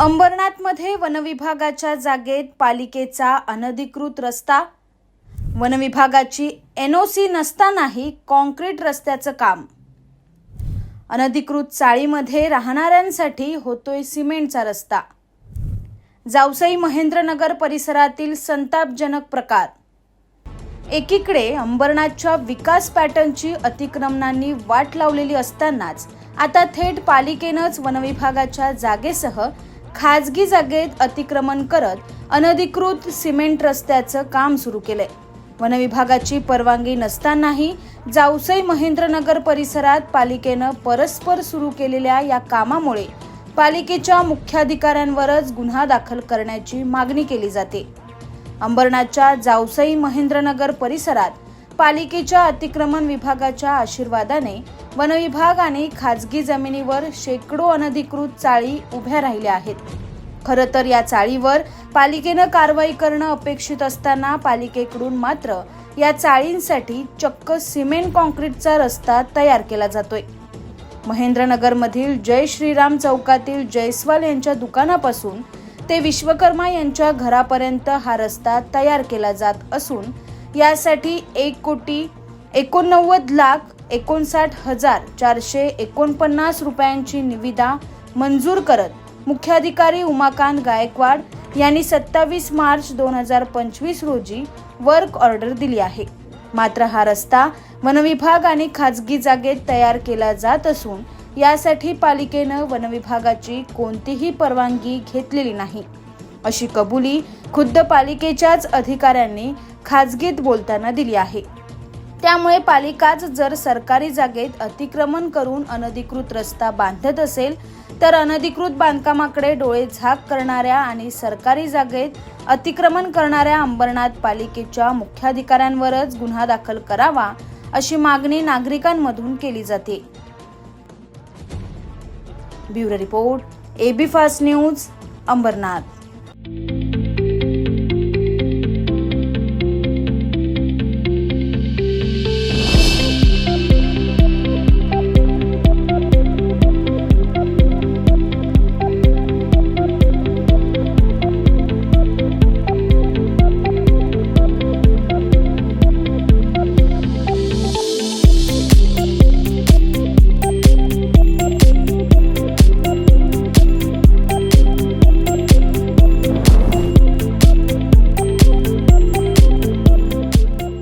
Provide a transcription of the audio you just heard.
अंबरनाथमध्ये वनविभागाच्या जागेत पालिकेचा अनधिकृत रस्ता. वनविभागाची एन ओ सी नसतानाही कॉन्क्रीट रस्त्याचं काम. अनधिकृत चाळीमध्ये राहणाऱ्यांसाठी होतोय सिमेंटचा रस्ता. जावसई महेंद्रनगर परिसरातील संतापजनक प्रकार. एकीकडे अंबरनाथच्या विकास पॅटर्नची अतिक्रमणांनी वाट लावलेली असतानाच आता थेट पालिकेनंच वनविभागाच्या जागेसह खाजगी जागेत अतिक्रमण करत अनधिकृत सिमेंट रस्त्याचं काम सुरू केलंय. वनविभागाची परवानगी नसतानाही जावसई महेंद्रनगर परिसरात पालिकेनं परस्पर सुरू केलेल्या या कामामुळे पालिकेच्या मुख्याधिकाऱ्यांवरच गुन्हा दाखल करण्याची मागणी केली जाते. अंबरनाथच्या जावसई महेंद्रनगर परिसरात पालिकेच्या अतिक्रमण विभागाच्या आशीर्वादाने वनविभाग आणि खाजगी जमिनीवर शेकडो अनधिकृत चाळी उभ्या राहिल्या आहेत. खरं तर या चाळीवर पालिकेनं कारवाई करणं अपेक्षित असताना पालिकेकडून मात्र या चाळींसाठी चक्क सिमेंट कॉन्क्रीटचा रस्ता तयार केला जातोय. महेंद्रनगरमधील जय श्रीराम चौकातील जयस्वाल यांच्या दुकानापासून ते विश्वकर्मा यांच्या घरापर्यंत हा रस्ता तयार केला जात असून यासाठी एक कोटी एकोणनव्वद लाख एकोणसाठ हजार चारशे एकोणपन्नास रुपयांची निविदा मंजूर करत मुख्याधिकारी उमाकांत गायकवाड यांनी सत्तावीस मार्च दोन हजार पंचवीस रोजी वर्क ऑर्डर दिली आहे. मात्र हा रस्ता वनविभाग आणि खाजगी जागेत तयार केला जात असून यासाठी पालिकेनं वनविभागाची कोणतीही परवानगी घेतलेली नाही. अशी कबुली खुद्द पालिकेच्याच अधिकाऱ्यांनी खाजगीत बोलताना दिली आहे. त्यामुळे पालिकाच जर सरकारी जागेत अतिक्रमण करून अनधिकृत रस्ता बांधत असेल तर अनधिकृत बांधकामाकडे डोळे झाक करणाऱ्या आणि सरकारी जागेत अतिक्रमण करणाऱ्या अंबरनाथ पालिकेच्या मुख्याधिकाऱ्यांवरच गुन्हा दाखल करावा अशी मागणी नागरिकांमधून केली जाते. Bureau report AB fast news Ambernath.